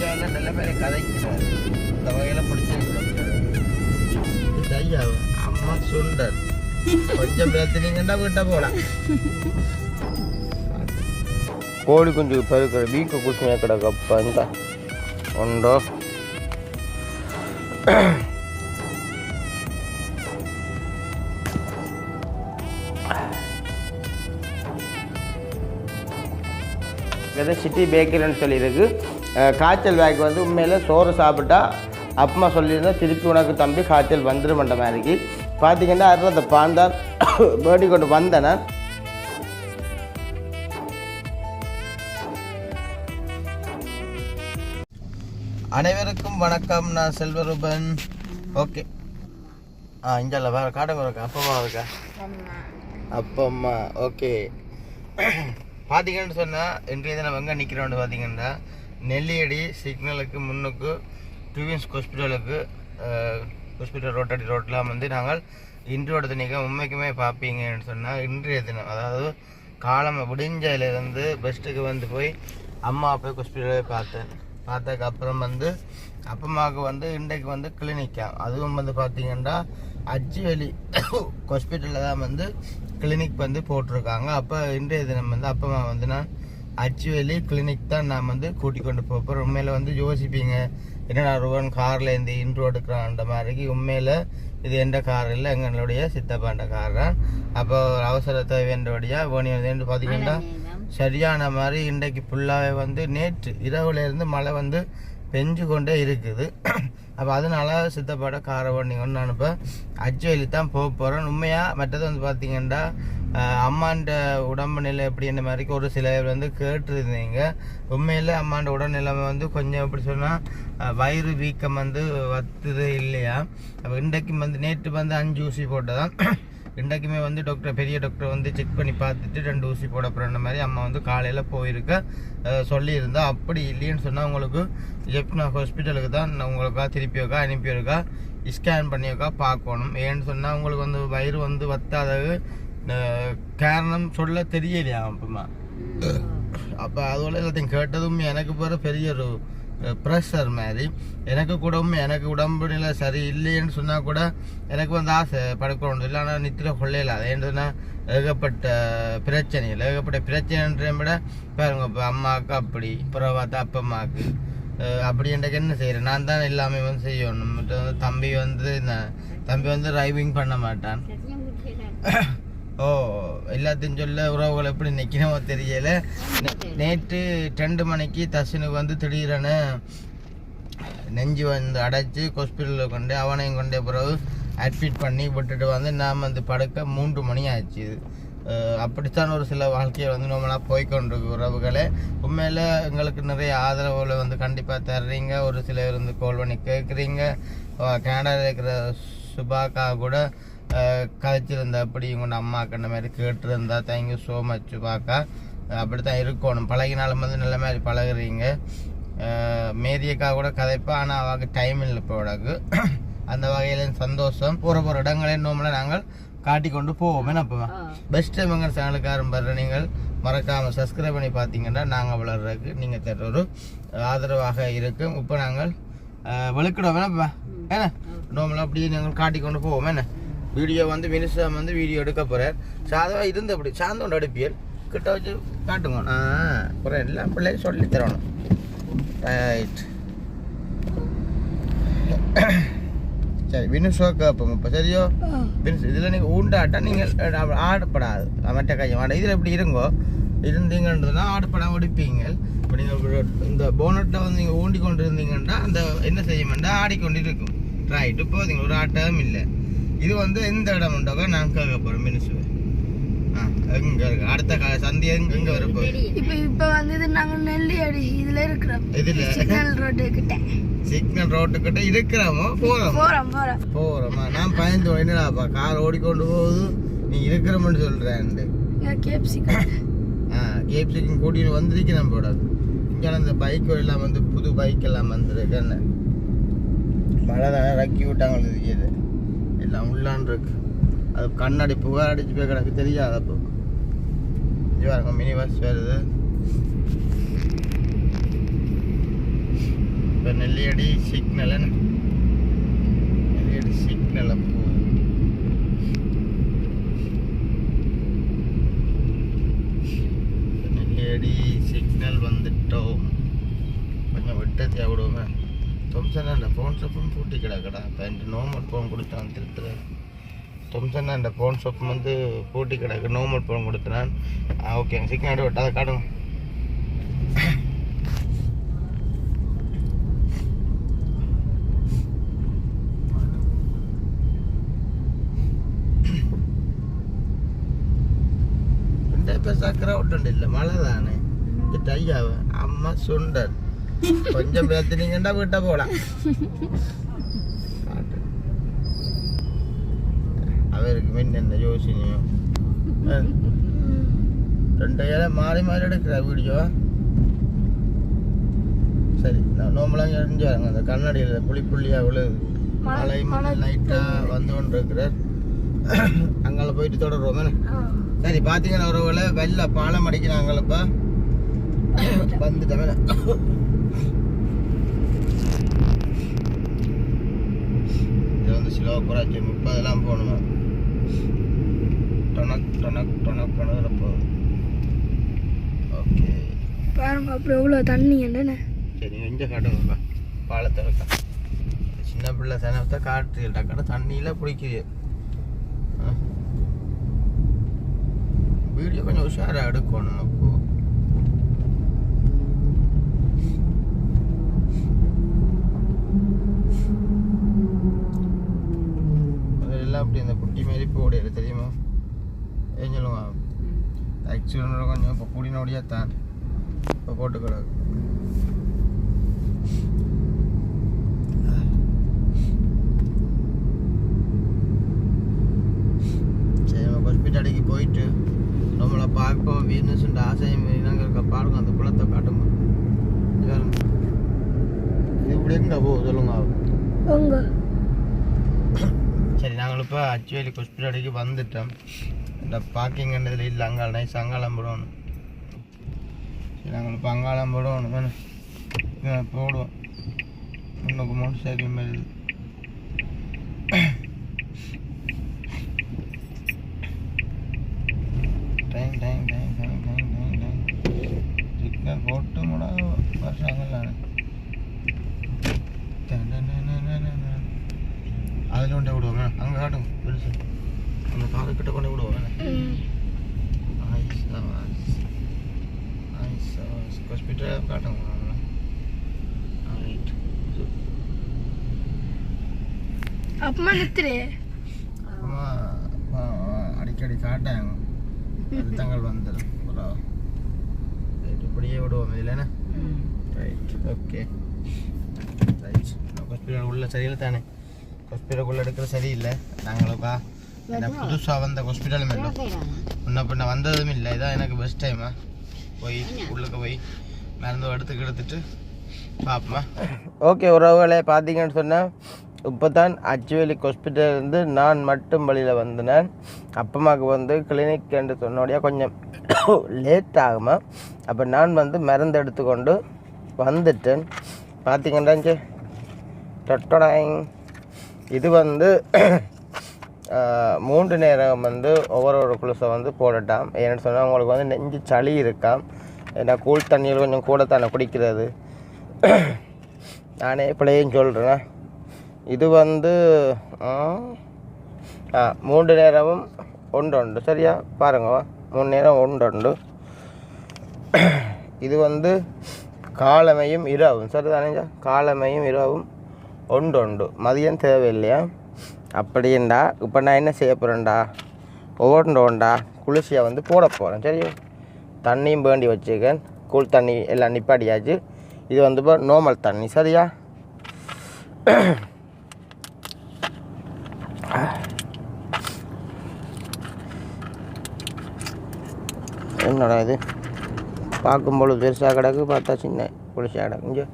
சரியான நிலைமையில கதைக்கிறார். இந்த வகையில் பிடிச்சிருக்கிறோம் ஐயா அம்மா சுண்டர் கொஞ்சம் பேத்துனீங்கன்னா விட்ட போலாம். கோழி குஞ்சு பெருக்கிற வீக்க குசுமையா கிடக்கப்பா இந்த. உண்டோ? சிட்டி பேக்கரின்னு சொல்லியிருக்கு. காய்ச்சல் பேக் வந்து உண்மையில் சோறு சாப்பிட்டா அப்பமா சொல்லியிருந்தேன் திருப்பி உனக்கு தம்பி காய்ச்சல் வந்துருமன்ற மாதிரிக்கு. பார்த்தீங்கன்னா அதில் அந்த பாந்தான் வேடி கொண்டு வந்தேன் அனைவருக்கும் வணக்கம் நான் செல்வரூபன். ஓகே. ஆ இங்கே வேறு காடங்க இருக்கா? அப்பம்மா இருக்கா? அப்பம்மா ஓகே. பார்த்தீங்கன்னு சொன்னால் இன்றைய தினம் எங்கே நிற்கிறோன்னு பார்த்தீங்கன்னா நெல்லியடி சிக்னலுக்கு முன்னுக்கு டுவின்ஸ் ஹாஸ்பிட்டலுக்கு ஹாஸ்பிட்டல் ரோட்டடி ரோட்டில் வந்து நாங்கள் இன்றோட தினிக்க உண்மைக்குமே பார்ப்பீங்கன்னு சொன்னால் இன்றைய தினம். அதாவது காலம் விடிஞ்சதுலேருந்து பெஸ்ட்டுக்கு வந்து போய் அம்மா போய் ஹாஸ்பிட்டலே பார்த்தேன் பார்த்ததுக்கு அப்புறம் வந்து அப்பம்மாவுக்கு வந்து இன்றைக்கு வந்து கிளினிக்கா? அதுவும் வந்து பார்த்தீங்கன்னா அச்சுவலி ஹாஸ்பிட்டலில் தான் வந்து கிளினிக் வந்து போட்டிருக்காங்க. அப்போ இன்றைய தினம் வந்து அப்பம்மா வந்து நான் அச்சுவலி கிளினிக் தான் நான் வந்து கூட்டி கொண்டு போக போகிறேன் உண்மையில் வந்து யோசிப்பீங்க என்னடா ருவன் காரில் இந்த இன்ட்ரோ எடுக்கிறான்ற மாதிரி உண்மையில் இது எந்த கார் இல்லை எங்களுடைய சித்தப்பாண்ட கார் தான். அப்போ ஒரு அவசர தேவைன்றபடியாக வேணி வந்து பார்த்தீங்கன்னா சரியான மாதிரி இன்றைக்கு ஃபுல்லாகவே வந்து நேற்று இரவுல இருந்து மழை வந்து பெஞ்சு கொண்டே இருக்குது. அப்போ அதனால சித்தப்பாட காரை வண்டிங்கன்னு நான் இப்போ அச்சுவலி தான் போக போகிறேன் உண்மையாக மற்றது வந்து பார்த்தீங்கன்னா அம்மாண்ட உடம்பு நிலை எப்படி இந்த மாதிரிக்கு ஒரு சில பேர் வந்து கேட்டிருந்தீங்க. உண்மையில் அம்மாண்ட உடல்நிலைமை வந்து கொஞ்சம் எப்படி சொன்னால் வயிறு வீக்கம் வந்து வத்துது இல்லையா? அப்போ இன்றைக்கு வந்து நேற்று வந்து அஞ்சு ஊசி போட்டதான் இன்றைக்குமே வந்து டாக்டர் பெரிய டாக்டர் வந்து செக் பண்ணி பார்த்துட்டு ரெண்டு ஊசி போட போகிற மாதிரி அம்மா வந்து காலையில் போயிருக்க. சொல்லியிருந்தா. அப்படி இல்லைன்னு சொன்னால் உங்களுக்கு ஜெப்னா ஹாஸ்பிட்டலுக்கு தான் நான் உங்களுக்கா திருப்பி வைக்கா அனுப்பி வைக்கா ஸ்கேன் பண்ணி வைக்கா பார்க்கணும். ஏன்னு சொன்னால் உங்களுக்கு வந்து வயிறு வந்து வத்தாதது காரணம் சொல்ல தெரியலையா அப்பமா அப்போ அதோட எல்லாத்தையும் கேட்டதும் எனக்கு பிற பெரிய ஒரு ப்ரெஷர் மாதிரி. எனக்கு கூடவும் எனக்கு உடம்பு நிலை சரி இல்லைன்னு சொன்னால் கூட எனக்கு வந்து ஆசை படுக்கணும் இல்லை ஆனால் நித்திர கொள்ளையில அது சொன்னால் ஏகப்பட்ட பிரச்சனைகள். ஏகப்பட்ட பிரச்சனைன்ற விட பாருங்க இப்போ அம்மாவுக்கு அப்படி அப்புறம் பார்த்தா அப்பா அம்மாவுக்கு அஹ் அப்படி எனக்கு என்ன செய்கிறேன் நான் தான் எல்லாமே வந்து செய்யணும். தம்பி வந்து தம்பி வந்து டிரைவிங் பண்ண மாட்டான். ஓ எல்லாத்தையும் சொல்ல உறவுகள் எப்படி நிற்கணுமோ தெரியல. நேற்று ரெண்டு மணிக்கு தர்ஷனுக்கு வந்து திடீரென நெஞ்சு வந்து அடைச்சி ஹாஸ்பிட்டலில் கொண்டு அவனையும் கொண்டே பிறகு அட்மிட் பண்ணி விட்டுட்டு வந்து நாம் வந்து படுக்க மூன்று மணி ஆச்சு. அப்படித்தான் ஒரு சில வாழ்க்கையை வந்து நம்மளாக போய்கொண்டிருக்கு உறவுகளே. உண்மையில் எங்களுக்கு நிறைய ஆதரவுகளை வந்து கண்டிப்பாக தர்றீங்க. ஒரு சிலர் வந்து கோல் பண்ணி கேட்குறீங்க கனடாவில் இருக்கிற சுபாக்கா கூட கதைச்சிருந்தா அப்படி உங்களோட அம்மாக்கு இந்த மாதிரி கேட்டிருந்தா தேங்க்யூ ஸோ மச் சுபாக்கா அப்படி தான் இருக்கணும் பழகினாலும் வந்து நல்ல மாதிரி பழகுறீங்க அஹ், மேதியக்கா கூட கதைப்பா ஆனால் அவளுக்கு டைம் இல்லை இப்போ அவளுக்கு அந்த வகையில சந்தோஷம் போகிற போகிற இடங்களை இன்னும் நாங்கள் காட்டி கொண்டு போவோம் என்ன பெஸ்ட் டைம் எங்கள் சேனலுக்கு ஆரம்பிற நீங்கள் மறக்காமல் சப்ஸ்கிரைப் பண்ணி பார்த்தீங்கன்னா நாங்கள் வளர்றதுக்கு நீங்கள் தர ஒரு ஆதரவாக இருக்கும் இப்போ நாங்கள் வெளுக்கிடுவோம் என்ன என்ன நோம்பலாம் அப்படியே நாங்கள் காட்டி கொண்டு போவோம் என்ன வீடியோ வந்து மினிஸ்டர் வந்து வீடியோ எடுக்க போகிறார் சாதவா இருந்து அப்படி சாந்தோண்டு அடுப்பியல். கிட்ட வச்சு காட்டுங்க. ஆ அப்புறம் எல்லாம் பிள்ளையும் சொல்லி தரணும். ரைட் சரி வினுஷோ கேட்போம் இப்போ சரியோ? வினுஷ் இதில் நீங்கள் ஊண்டாட்டா நீங்கள் ஆடப்படாது. மற்ற கையம் ஆட இதில் எப்படி இருங்கோ? இருந்தீங்கன்றதுனா ஆடப்படாம ஒடிப்பீங்க இப்போ நீங்கள் இந்த போனட்டை வந்து நீங்கள் ஊண்டி கொண்டு இருந்தீங்கன்னா அந்த என்ன செய்யுமெண்டா ஆடிக்கொண்டு இருக்கும் ரைட் இப்போ நீங்கள் ஒரு ஆட்டம் இல்லை. இது வந்து எந்த இடம் உண்டோக்கா நான் கேட்க போகிறேன் மினிஷு ஆ எங்கே இருக்கு. அடுத்த கா சந்தி எங்க எங்கே வரப்போகுது இப்ப இப்ப வந்து இது நாங்க நெல்லியடி இதுல இருக்கிறோம் இதில்? சிக்னல் ரோடு கிட்ட. சிக்னல் ரோட்டுக்கிட்ட இருக்கிறோமோ? போகிறோம் போறோம் போறோம். போகிறோமா நான் பயந்து என்னடாப்பா கார் ஓடிக்கொண்டு போகுது. நீ இருக்கிறோம்னு சொல்கிறேன் இங்க கேப்சி ஆ கேப்சிக்கு கூட்டிட்டு வந்திருக்கு நம்மளோட இங்கே இந்த பைக் எல்லாம் வந்து புது பைக் எல்லாம் வந்திருக்கு. என்ன? மழை தானே ரக்கி விட்டாங்க இது. எல்லாம் உள்ளான் இருக்கு. அது கண்ணாடி புகார் அடிச்சு போய் கிடக்கு. தெரியாது அப்போ. இங்கே மினி பஸ் வருது. இப்போ நெல்லியடி சிக்னல் நெல்லியடி சிக்னல் அப்போ. நெல்லியடி சிக்னல் வந்துட்டோம். கொஞ்சம் விட்டு விடுவேன் தொம்சனாண்ட போன் ஷாப்பும் பூட்டி கிடக்கடா. இப்போ என்ட்டு நோமல் ஃபோன் கொடுத்தான் திருத்துறேன் தொம்சனாண்ட ஃபோன் ஷாப் வந்து பூட்டி கிடக்கு. நோமல் ஃபோன் ஆ ஓகே சிக்கன் அடி விட்டு அதை காட்டுங்க சக்கரை விட்டுண்டு இல்லை மழை தானே இது டையாவை? அம்மா சுண்டன் கொஞ்சம் பேத்துனீங்கன்னா வீட்டை போலாம் அவருக்கு முன்ன என்ன யோசனையோ ரெண்டு ஏழை மாறி மாறி எடுக்கிற வீடியோ சரி நான் நோம்பலாங்க எரிஞ்சு வராங்க அந்த கண்ணாடியில் புளி புள்ளியாக விழுது மழை மழை லைட்டாக வந்து கொண்டு இருக்கிறார் அங்கே போயிட்டு தொடர்வோம் தானே சரி பார்த்தீங்கன்னா ஒரு வேலை வெளில பாலம் அடிக்கிறாங்களப்பா வந்துட்டேன் வந்து ஸ்லோ குறைச்சி முப்பதெல்லாம் போகணுமா டொனக் டொனக் டொனக் பண்ணுற போகுது ஓகே. பாருங்க அப்படி எவ்வளோ தண்ணி என்னண்ணே சரி எங்கே காட்டுங்கப்பா பாலத்தை இருக்கா சின்ன பிள்ளை சனத்தை காட்டு டக்கான தண்ணியில் பிடிக்குது வீடியோ கொஞ்சம் உஷாராக எடுக்கணும். அதெல்லாம் அப்படி இந்த குட்டி மாரி போடையில தெரியுமா? ஏன் சொல்லுவா ஆக்சுவலோட கொஞ்சம் இப்போ குடினோடையே தான். இப்போ போட்டு கிடக்கு ஹாஸ்பிட்டலுக்கு போயிட்டு நம்மளை பார்ப்போம். வீனஸ்ன்ற ஆசையும் இருக்க பாருங்க அந்த குளத்தை காட்டுமா. இது இப்படி எங்கடா போ சொல்லுங்க. சரி நாங்கள் இப்போ அச்சுவேலி ஹாஸ்பிட்டலுக்கு வந்துட்டோம் இந்த பார்க்கிங்கன்றதுல இல்லை அங்காள நைஸ் அங்காளம் போடணும் சரி நாங்கள் இப்போ அங்காளம் போடணும் போடுவோம் முன்னுக்கு மோட்டர் சைக்கிள் மாதிரி time time time time time time time signal போட்டு கூட வருஷங்கள்ல அதில் கொண்டே விடுவாங்க அங்கே காட்டுங்க பெருசு அந்த காரு கிட்ட கொண்டு விடுவாங்க ஹாஸ்பிட்டல் காட்டுங்க ரைட் அப்பமா நித்துரு அடிக்கடி காட்டாங்க. அழுத்தங்கள் வந்துடும். இப்படியே விடுவோம் இல்லைண்ணே ரைட் ஓகே ரைட் ஹாஸ்பிட்டல் உள்ள சரியில்லை தானே? ஹாஸ்பிட்டலுக்குள்ள எடுக்கிற சரியில்லை. நாங்களுப்பா என்ன புதுசாக வந்த ஹாஸ்பிட்டலும் இல்லை முன்ன பின்ன வந்ததும் இல்லை. இதான் எனக்கு பெஸ்ட் டைமா போய் உள்ளுக்கு போய் மருந்து எடுத்துக்கு எடுத்துட்டு பார்ப்போமா ஓகே உறவுகளே பார்த்தீங்கன்னு சொன்னால் இப்போ தான் அச்சுவேலி ஹாஸ்பிட்டல்லேருந்து நான் மட்டும் வழியில் வந்தேன். அப்பமாக்கு வந்து கிளினிக் என்று சொன்னோடைய கொஞ்சம் லேட் ஆகுமா? அப்போ நான் வந்து மருந்து எடுத்துக்கொண்டு வந்துட்டேன். பார்த்தீங்கன்னா டொட்டடாங் இது வந்து மூன்று நேரம் வந்து ஒவ்வொரு ஒரு குளுசை வந்து போடட்டாம். ஏன்னு சொன்னால் உங்களுக்கு வந்து நெஞ்சு சளி இருக்காம். ஏன்னா கூழ் தண்ணியில் கொஞ்சம் கூட தானே குடிக்கிறது. நானே பிள்ளையும் சொல்கிறேன் இது வந்து ஆ, மூன்று நேரமும் ஒன்று உண்டு சரியா? பாருங்க மூணு நேரம் ஒன்று உண்டு இது வந்து காலமையும் இரவும். சரிதானேஜா காலமையும் இரவும் ஒன்று உண்டு மதியம் தேவையில்லையா? அப்படின்டா இப்போ நான் என்ன செய்ய போகிறேன்டா ஒவ்வொன்றோண்டா. குளிர்ச்சியை வந்து போட போகிறேன் சரியா? தண்ணியும் வேண்டி வச்சுக்கேன் கூழ் தண்ணி எல்லாம் நிப்பாடியாச்சு இது வந்து இப்போ நார்மல் தண்ணி. சரியா? என்னடா இது பார்க்கும்பொழுது பெருசாக கிடக்கு பார்த்தா சின்ன புளிசாக கிடக்கு. இங்கே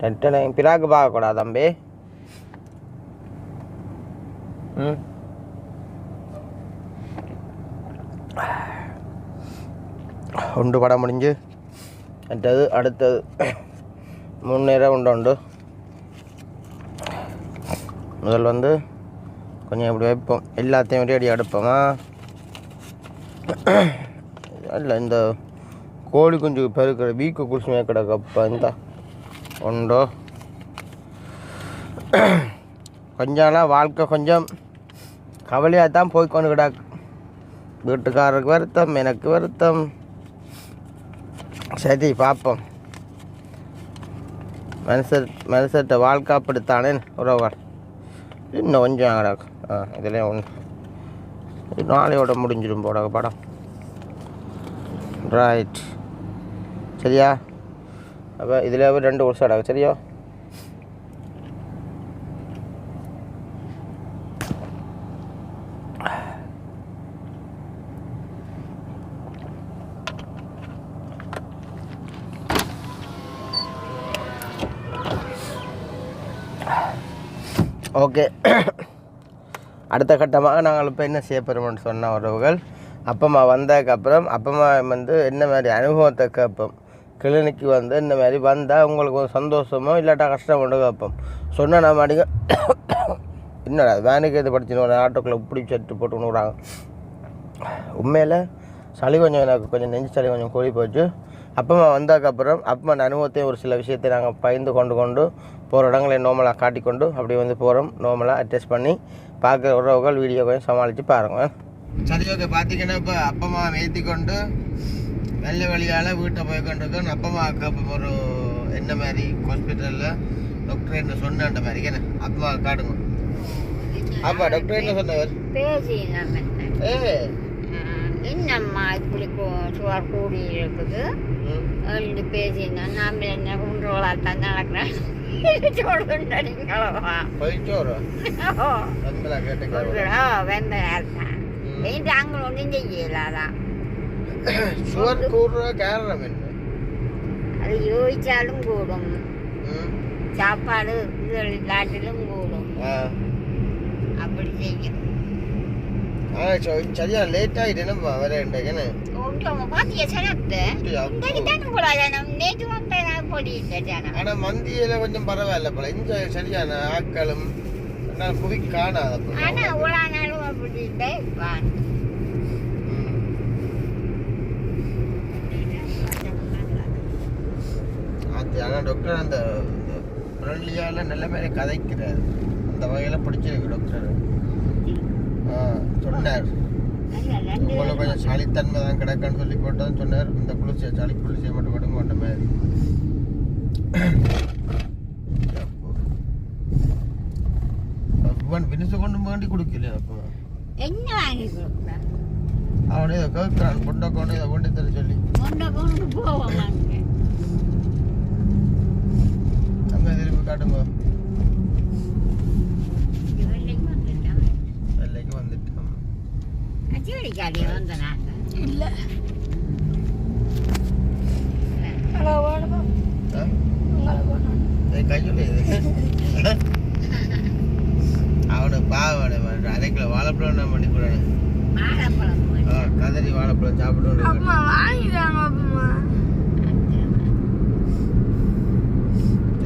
டென்ட்டனை பிறாக்கு பார்க்கக்கூடாது தம்பி. ம். உண்டு படம் முடிஞ்சு. அடுத்தது அடுத்தது. மூணு நேரம் உண்டு உண்டு. முதல் வந்து கொஞ்சம் இப்படி வைப்போம். எல்லாத்தையும் ரேடி அடி அடுப்போமா இல்லை இந்த கோழி குஞ்சு பெருக்கிற வீக்கு குளிச்சுமே கிடக்கப்பா இந்த. உண்டோ கொஞ்சம்னா வாழ்க்கை கொஞ்சம் கவலையாக தான் போய் கொண்டு கிடக்கு. வீட்டுக்காரருக்கு வருத்தம் எனக்கு வருத்தம். சரி பார்ப்போம் மனுஷர் மனுஷர்கிட்ட வாழ்க்கை அப்படித்தானே உறவுகள் இன்னும் கொஞ்சம் கிடக்கு ஆ இதுலேயும் ஒன்று. நாளையோட முடிஞ்சிடும் போட படம். ரைட் சரியா? அப்போ இதில் ரெண்டு வருஷம் கிடக்கு சரியா? ஓகே அடுத்த கட்டமாக நாங்கள் இப்போ என்ன செய்ய போகிறோம்னு சொன்ன உறவுகள். அப்பம்மா வந்ததுக்கப்புறம் அப்பம்மா வந்து என்ன மாதிரி அனுபவத்தை கேட்போம். கிளினிக்கு வந்து இந்த மாதிரி வந்தால் உங்களுக்கு ஒரு சந்தோஷமோ இல்லாட்டா கஷ்டமோ கேட்போம். சொன்னால் நம்ம அடிக்க என்னடா வேனுக்கு எது படிச்சுன்னு ஆட்டோக்குள்ளே இப்படி சட்டு போட்டு விடுறாங்க உண்மையில் சளி கொஞ்சம் எனக்கு கொஞ்சம் நெஞ்சு சளி கொஞ்சம் கூடி போச்சு. அப்பம்மா வந்ததுக்கப்புறம் அப்பம்மா அனுபவத்தையும் ஒரு சில விஷயத்தை நாங்கள் பயந்து கொண்டு கொண்டு போகிற இடங்களை நோமலாக காட்டிக்கொண்டு அப்படியே வந்து போகிறோம் நோமலாக அட்ஜஸ்ட் பண்ணி பார்க்குற உறவுகள் வீடியோ கொஞ்சம் சமாளித்து பாருங்கள் சரி ஓகே பார்த்தீங்கன்னா இப்போ அப்பமா ஏற்றி கொண்டு வெள்ள வழியால் வீட்டை போய் கொண்டிருக்கோம் அப்பமா அக்கா ஒரு என்ன மாதிரி ஹாஸ்பிட்டலில் டாக்டர் என்ன சொன்னான்ற மாதிரி. என்ன? அப்பமா காட்டுங்க. அப்பா டாக்டர் என்ன சொன்னவர்? ஏ. என்னம்மா இப்படி சுவர் கூடி இருக்குது எழுந்து பேசினோம் நாம என்ன குண்டோளாக தான் நடக்கிறேன் சொல்லுங்களா வந்தலா அங்கே ஒன்றும் செய்யலாதான் சுவர் கூடுற காரணம் என்ன அது யோசிச்சாலும் கூடும். சாப்பாடு இல்லாட்டிலும் கூடும். அப்படி செய்யும் சரியா லேட் ஆயிட்டேனப்பா வர இன்றைக்கு ஆனா மந்தியில கொஞ்சம் பரவாயில்ல போல இங்க சரியான ஆட்களும் நான் புவி காணாத போல. ஆனா இவ்வளோ நாளும் அப்படி இல்லை வான். ம். அது ஆனா டாக்டர் அந்த ஃப்ரெண்ட்லியால நல்ல மாதிரி கதைக்கிறார் அந்த வகையில பிடிச்சிருக்கு டாக்டர் சொன்னார் உங்களுக்கு கொஞ்சம் சளித்தன்மை தான் கிடக்குன்னு சொல்லி போட்டதும் சொன்னார் இந்த குளிர்ச்சியை சளி குளிர்ச்சியை மட்டும் கொடுங்க மாதிரி அப்பன் பினிசு கொண்டு வேண்டி குடிக்கல அப்போ? என்ன வாங்கி கொடுக்குறேன் அவனே இதை கேட்குறான் பொண்டை கொண்டு இதை கொண்டு தர சொல்லி. கொண்ட கொண்டு போவோம் அங்கே அங்கே திருப்பி அவனை பாவனை அரை கிலோ வாழைப்பழம் நான் பண்ணி ஆ, கதறி வாழைப்பழம் அப்பா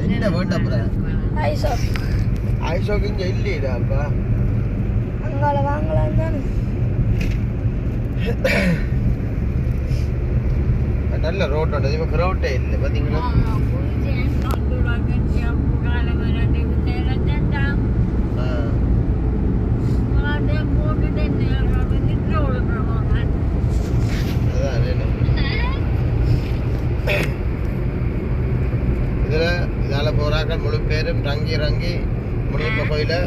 என்ன வேண்டாம் அப்புறம் ஐசோக்கு இங்கே இல்லையடா அப்பா. அங்கால வாங்கலாம் தானே. நல்ல ரோட் உண்டு. இப்போ ரோட்டே இல்லை பார்த்தீங்களா ஆ, அதான் வேணும் இதில் போகிறாக்கள் முழு பேரும் தங்கி இறங்கி முருகப்ப கோயிலை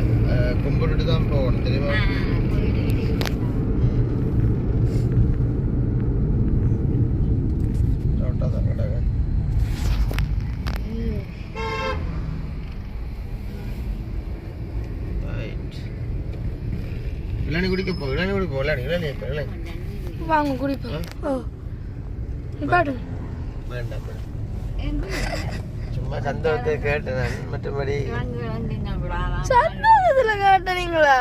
கும்பிட்டுட்டு தான் போகணும் தெரியுமா இளநீ குடிக்க போ இளநீ குடிக்க போ இளநீ இளநீ இப்போ இளநீ வாங்க குடிப்போம் ஓ வேண்டாம் சந்தோஷத்தை கேட்டேன் நான் மற்றபடி சந்தோஷத்தில் கேட்டீங்களா.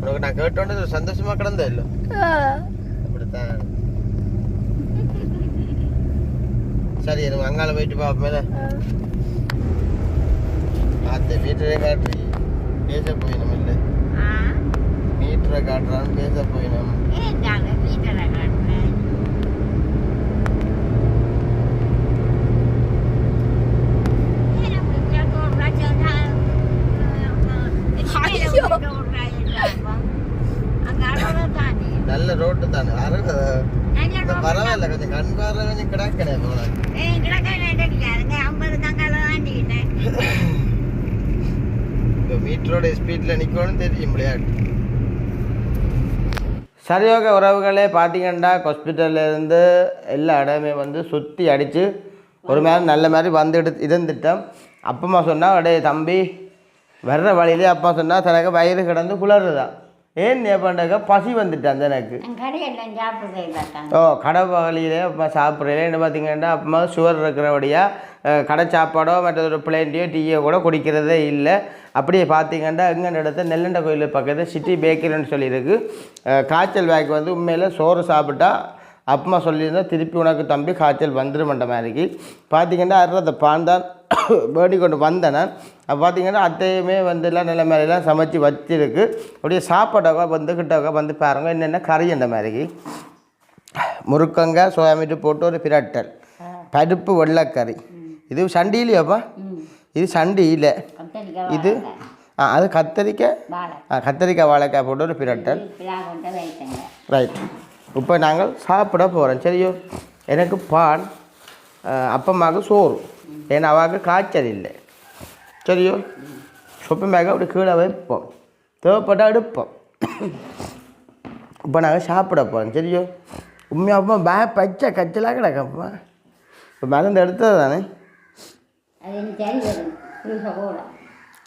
உனக்கு நான் கேட்டோன்னே சந்தோஷமா கிடந்த இல்லை? அப்படித்தான். சரி நம்ம அங்கால போயிட்டு பார்ப்போமே அந்த மீட்டரே காட்டுறீ பேச போயிடும் இல்லை. ஆ. மீட்டரை காட்டுறான்னு பேச போயிடும் வீட்டில் காட்டுறேன். பரவாயில்ல கொஞ்சம் கண் பார்வை கொஞ்சம் கிடக்கணே இப்போ மீட்டரோட ஸ்பீடில் நிற்கணும்னு தெரியும் விளையாட்டு சரி ஓகே உறவுகளே பார்த்தீங்கன்னா ஹாஸ்பிட்டல்லேருந்து எல்லா இடமே வந்து சுற்றி அடித்து ஒரு மாதிரி நல்ல மாதிரி வந்து எடுத்து இருந்துட்டோம் அப்பம்மா சொன்னா அடே தம்பி வர்ற வழியிலே அப்பா சொன்னா தனக்கு வயிறு கிடந்து குளறுதான் ஏன் ஏப்பாண்டாக்க பசி வந்துட்டான் எனக்கு. கடையெல்லாம் சாப்பிடுறேன் ஓ கடை வழியிலே அப்போ சாப்பிட்றேன். என்ன பார்த்தீங்கன்னா அப்பமா சுகர் இருக்கிறபடியாக கடை சாப்பாடோ மற்றது ஒரு பிளேண்டியோ டீயோ கூட குடிக்கிறதே இல்லை. அப்படியே பார்த்தீங்கன்னா எங்கே இடத்த நெல்லண்ட கோயில் பக்கத்தில் சிட்டி பேக்கரின்னு சொல்லியிருக்கு. காய்ச்சல் பேக் வந்து உண்மையில் சோறு சாப்பிட்டா அப்பமா சொல்லியிருந்தா திருப்பி உனக்கு தம்பி காய்ச்சல் வந்துருமன்ற மாதிரிக்கு பார்த்தீங்கன்னா அறுபத்த பான் தான் வேண்டி கொண்டு வந்தேன் நான். அப்போ பார்த்தீங்கன்னா அத்தையுமே வந்து எல்லாம் நல்ல மாதிரிலாம் சமைச்சு வச்சிருக்கு. அப்படியே சாப்பாடாக வந்து கிட்டக்க வந்து பாருங்க என்னென்ன கறி அந்த மாதிரிக்கு முருக்கங்காய் சோயா மீட்டு போட்டு ஒரு பிரட்டல். பருப்பு வெள்ளைக்கறி. இது சண்டி இல்லையாப்பா இது சண்டி இல்லை இது ஆ அது கத்தரிக்காய்? ஆ கத்தரிக்காய் வாழைக்காய் போட்டு ஒரு பிரட்டல். ரைட் இப்போ நாங்கள் சாப்பிட போகிறோம் சரியோ? எனக்கு பான் அப்பம்மாவுக்கு சோறு. ஏன்னா அவாவுக்கு காய்ச்சல் இல்லை. சரியோ சொப்பு மேக அப்படி கீழே வைப்போம் தேவைப்பட்டால் எடுப்போம் இப்போ நாங்கள் சாப்பிட போகிறோம் சரியோ உண்மையாக அப்பா பே பச்சை கச்சலாக கிடக்கப்பா இப்போ மருந்து எடுத்தது தானே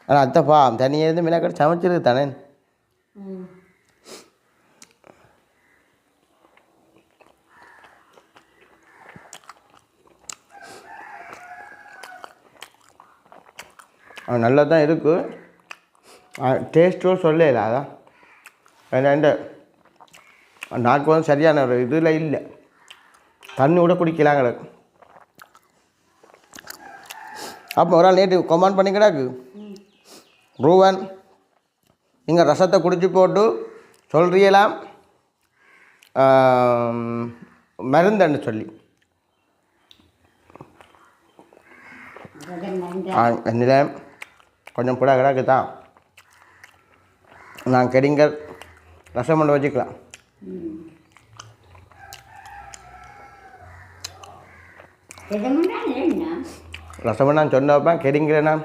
ஆனால் அத்தைப்பா தனியாக இருந்து மீனாக்கடை சமைச்சிருக்கு தானே நல்லா தான் இருக்குது டேஸ்ட்டும் சொல்லல அதான் ஏன்னா நாக்கு வந்து சரியான ஒரு இதில் இல்லை. தண்ணி கூட குடிக்கலாம் கிடக்கு அப்போ ஒரு ஆள் நேற்று கொமாண்ட் பண்ணி கிடக்கு. ரூவன் நீங்கள் ரசத்தை குடிச்சு போட்டு சொல்றீங்களாம் மருந்துன்னு சொல்லி. என்னில கொஞ்சம் புடா கிடக்கு தான். நான் கெடிங்கர் ரசம் கொண்டு வச்சுக்கலாம். ரசம் நான் சொன்ன வைப்பேன் கெடிங்கிறேன்னா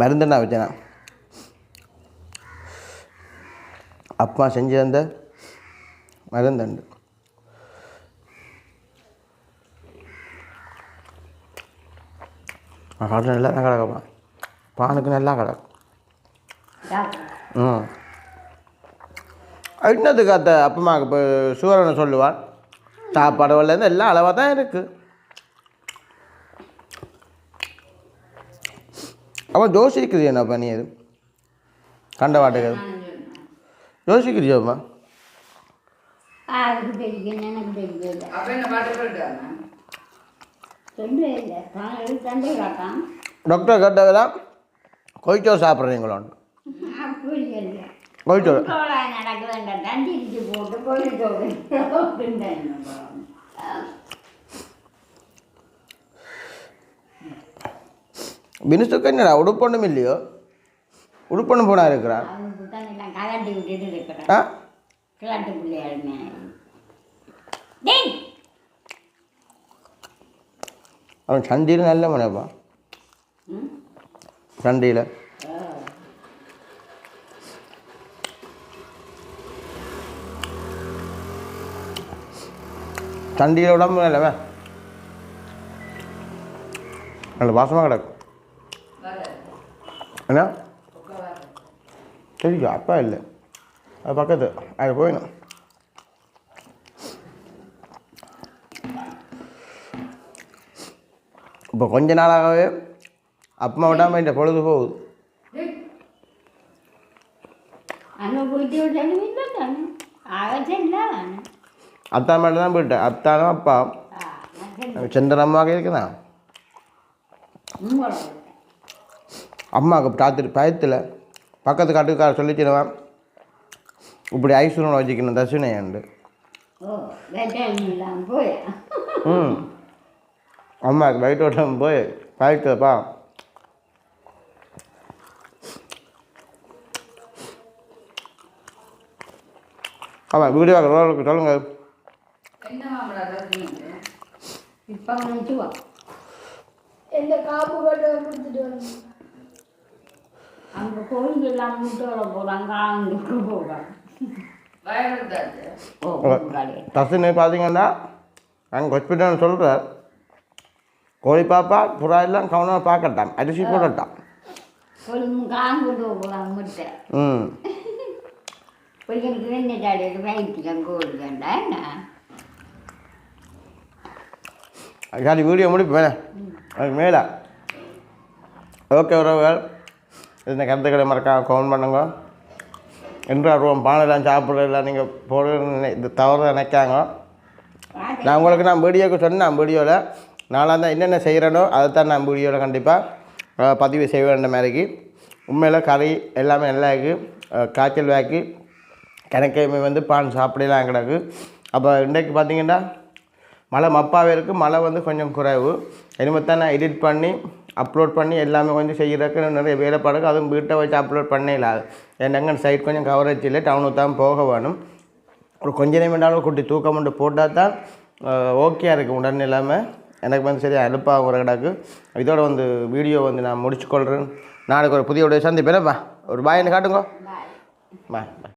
மருந்து நான் அப்பா செஞ்சு தந்த மருந்தண்டு கடல் நல்லா தான் கிடக்கப்பா. பானுக்கு நல்லா கிடக்கும். ம் என்னத்துக்கு அத்தை அப்பமாக்கு இப்போ சுகரனை சொல்லுவான். சாப்பாடு வரலேருந்து எல்லாம் அளவாக தான் இருக்குது அவன் யோசிக்கிறியாப்பா நீ அது? கண்ட வாட்டுக்கு காட்டான் டாக்டர் கேட்டதெல்லாம் கொய்ச்சோ சாப்பிட்றீங்களோன்னு. கொய்ச்சோ பினிசுக்கு என்னடா உடுப்பொண்ணும் இல்லையோ? உடுப்பொண்ணு போனா இருக்கிறேன். ஆ? கிளாட்டு பிள்ளையாளுமே அவன் சண்டியில் நல்ல மனைப்பா ம்? சண்டியில். சண்டியில் உடம்பு நல்லவ நல்ல வாசமாக கிடக்கும் என்ன? தெரியும் அப்பா இல்லை. அது பக்கத்து. அது போயிடும். இப்போ கொஞ்ச நாளாகவே அப்பா விடாமல் இந்த பொழுது போகுது அத்தான் மட்டும் தான் போயிட்டேன் அத்தானும் அப்பா சந்திரமாக இருக்குதா உங்களோட அம்மாவுக்கு ராத்திரி பயத்தில் பக்கத்து காட்டுக்கார சொல்லிச்சிருவேன் இப்படி ஐஸ் ரூமில் வச்சுக்கணும் போயா ம் அம்மாவுக்கு ஓட்டம் போய் பயத்துப்பா ஆமாம் வீடியோ ரோலுக்கு சொல்லுங்கள் இப்போ நினச்சுவா எந்த காப்பு கட்ட கொடுத்துட்டு வரணும் அங்கே கோயில் எல்லாம் முட்டோட போகிறாங்க அங்கே போகிறாங்க ஓ கடையில் டஸ்ன்னு பார்த்தீங்கன்னா அங்கே ஹாஸ்பிட்டல் சொல்கிறார் கோழி பாப்பா புறா எல்லாம் கவனமாக பார்க்கட்டான். அரிசி போடட்டான். ம். வெண்ணெய் தாடியில் வயிற்றுலாம் கோடு கண்டா என்ன அதுக்காண்டி வீடியோ முடிப்பு மேலே அதுக்கு மேலே ஓகே உறவுகள் இந்த கருத்துக்களை மறக்காம கவுண்ட் பண்ணுங்க என்று அருவம் பானைலாம் சாப்பிட்றதெல்லாம் நீங்கள் போடுற இது தவறு நினைக்காங்க நான் உங்களுக்கு நான் வீடியோக்கு சொன்னேன் வீடியோவில் நாளாக தான் என்னென்ன செய்கிறேனோ அதை தான் நான் வீடியோவில் கண்டிப்பாக பதிவு செய்ய வேண்டிய மாதிரிக்கு உண்மையில் கறி எல்லாமே நல்லா இருக்குது காய்ச்சல் வாக்கி கிணக்கையுமே வந்து பான் சாப்பிடலாம் கிடக்கு. அப்போ இன்றைக்கு பார்த்தீங்கன்னா மழை மப்பாவே இருக்குது மழை வந்து கொஞ்சம் குறைவு. இனிமேல் தான் நான் எடிட் பண்ணி அப்லோட் பண்ணி எல்லாமே கொஞ்சம் செய்கிறதுக்கு நிறைய வேலைப்பாடுக்கு அதுவும் வீட்டை வச்சு அப்லோட் பண்ணல. எங்கள் சைட் கொஞ்சம் கவரேஜ் இல்லை. டவுனுக்கு தான் போக வேணும். ஒரு கொஞ்ச நேரம் குட்டி தூக்கம் மட்டும் போட்டால் தான் ஓகே இருக்குது உடனே இல்லாமல் எனக்கு வந்து சரியாக அலுப்பாக ஒரு கிடக்கு. இதோட வந்து வீடியோ வந்து நான் முடிச்சுக்கொள்கிறேன் நாளைக்கு ஒரு புதிய உடைய சந்திப்பேனப்பா ஒரு பாயின்னு காட்டுங்க. பாய் பாய்